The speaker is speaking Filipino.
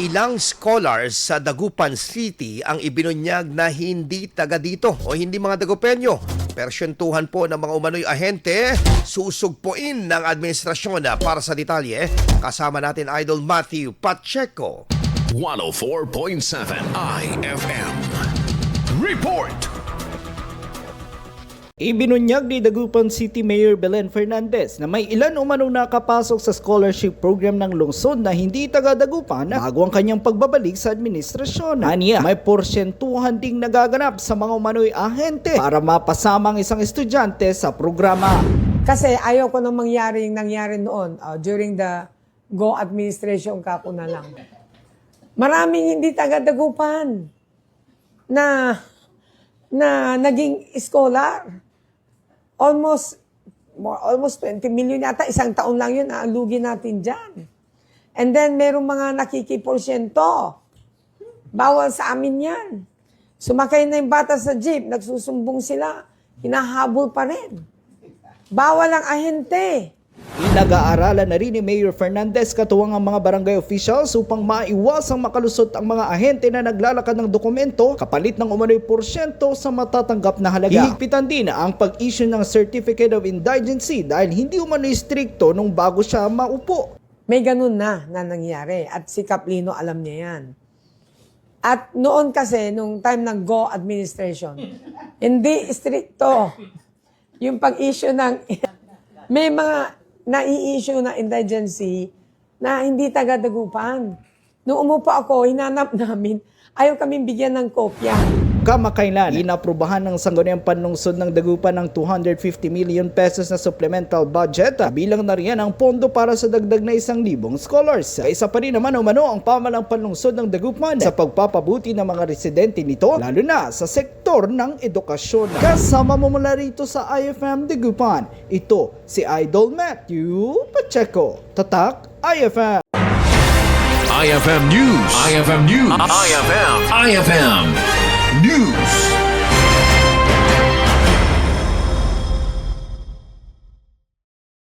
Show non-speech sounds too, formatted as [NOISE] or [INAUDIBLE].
Ilang scholars sa Dagupan City ang ibinunyag na hindi taga dito o hindi mga Dagupenyo. Persyentuhan po ng mga umano'y ahente, susugpuin ng administrasyon para sa detalye. Kasama natin Idol Matthew Pacheco. 104.7 IFM. Ibinunyag ni Dagupan City Mayor Belen Fernandez na may ilan umanong nakapasok sa scholarship program ng lungsod na hindi taga Dagupan bago ang kanyang pagbabalik sa administrasyon. Aniya, may porsyentuhan ding nagaganap sa mga umano'y ahente para mapasama ang isang estudyante sa programa. Kasi ayaw ko nang mangyari yung nangyari noon uh, during the Go administration kako na lang. Maraming hindi taga-dagupan na na naging scholar. Almost more, almost 20 million yata isang taon lang yun ang lugi natin diyan. And then merong mga nakikiporsyento. Bawal sa amin 'yan. Sumakay na yung bata sa jeep, nagsusumbong sila, hinahabol pa rin. Bawal ang ahente. Inag-aaralan na rin ni Mayor Fernandez katuwang ang mga barangay officials upang maiwasang makalusot ang mga ahente na naglalakad ng dokumento kapalit ng umano'y porsyento sa matatanggap na halaga. Hihigpitan din ang pag-issue ng Certificate of Indigency dahil hindi umano'y stricto nung bago siya maupo. May ganun na na nangyari at si Kaplino alam niya yan. At noon kasi, nung time ng Go administration, hindi stricto yung pag-issue ng... [LAUGHS] may mga nai-issue na indigency na hindi taga-dagupan. Nung umupo ako, hinanap [LAUGHS] namin, ayaw kaming bigyan ng kopya. Kamakailan, inaprubahan ng Sangguniang Panlungsod ng Dagupan ng 250 million pesos na supplemental budget bilang na riyan ang pondo para sa dagdag na isang libong scholars. Isa pa rin naman umano ang pamalang panlungsod ng Dagupan sa pagpapabuti ng mga residente nito lalo na sa sektor ng edukasyon. Kasama mo mula rito sa IFM Dagupan, ito si Idol Matthew Pacheco. Tatak IFM. IFM News. IFM News. IFM. IFM. News.